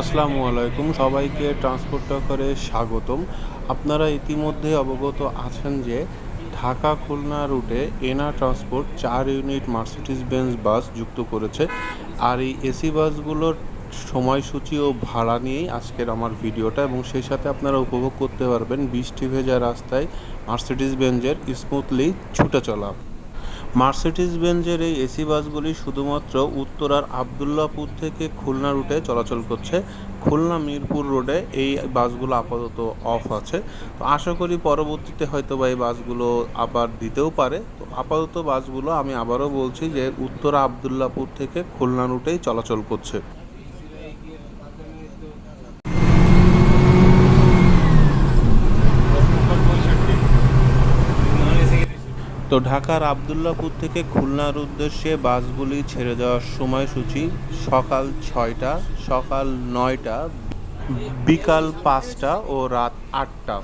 আসসালামু আলাইকুম, সবাইকে ট্রান্সপোর্ট করে স্বাগতম। আপনারা ইতিমধ্যে অবগত আছেন যে ঢাকা খুলনা রুটে এনা ট্রান্সপোর্ট চার ইউনিট মার্সিডিজ বেঞ্জ বাস যুক্ত করেছে। আর এই এসি বাসগুলোর সময়সূচি ও ভাড়া নিয়েই আজকের আমার ভিডিওটা এবং সেই সাথে আপনারা উপভোগ করতে পারবেন বৃষ্টি ভেজা রাস্তায় মার্সিডিজ বেঞ্জের স্মুথলি ছুটে চলা। মার্সিডিজ বেঞ্জের এই এসি বাসগুলি শুধুমাত্র উত্তরার আবদুল্লাপুর থেকে খুলনা রুটে চলাচল করছে। খুলনা মিরপুর রোডে এই বাসগুলো আপাতত অফ আছে। তো আশা করি পরবর্তীতে হয়তো বা এই বাসগুলো আবার দিতেও পারে। তো আপাতত বাসগুলো আমি আবারও বলছি যে উত্তরা আবদুল্লাপুর থেকে খুলনা রুটেই চলাচল করছে। তো ঢাকার আবদুল্লাপুর থেকে খুলনার উদ্দেশ্যে বাসগুলি ছেড়ে যাওয়ার সময়সূচি সকাল ছয়টা, সকাল নয়টা, বিকাল পাঁচটা ও রাত আটটা।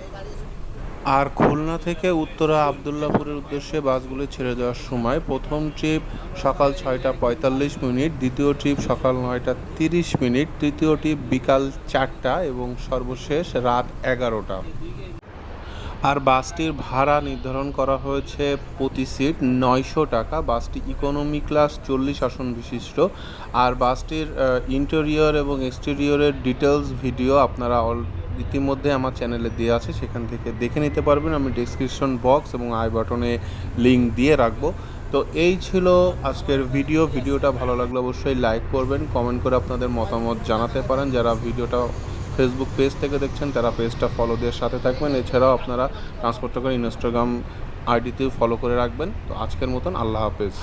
আর খুলনা থেকে উত্তরা আবদুল্লাপুরের উদ্দেশ্যে বাসগুলি ছেড়ে যাওয়ার সময় প্রথম ট্রিপ সকাল ছয়টা পঁয়তাল্লিশ মিনিট, দ্বিতীয় ট্রিপ সকাল নয়টা তিরিশ মিনিট, তৃতীয় ট্রিপ বিকাল চারটা এবং সর্বশেষ রাত এগারোটা। আর বাসটির ভাড়া নির্ধারণ করা হয়েছে প্রতি সিট নয়শো টাকা। বাসটি ইকোনমি ক্লাস চল্লিশ আসন বিশিষ্ট। আর বাসটির ইন্টেরিয়র এবং এক্সটেরিয়রের ডিটেলস ভিডিও আপনারা অল ইতিমধ্যে আমার চ্যানেলে দেওয়া আছে, সেখান থেকে দেখে নিতে পারবেন। আমি ডিসক্রিপশন বক্স এবং আই বাটনে লিঙ্ক দিয়ে রাখব। তো এই ছিল আজকের ভিডিও ভিডিওটা ভালো লাগলে অবশ্যই লাইক করবেন কমেন্ট করে আপনাদের মতামত জানাতে পারেন। যারা ভিডিওটা ফেসবুক পেজ থেকে দেখছেন, তারা পেজটা ফলো দিয়ে সাথে থাকবেন। এছাড়াও আপনারা ট্রান্সপোর্ট করে ইনস্টাগ্রাম আইডিতেও ফলো করে রাখবেন। তো আজকের মতন আল্লাহ হাফেজ।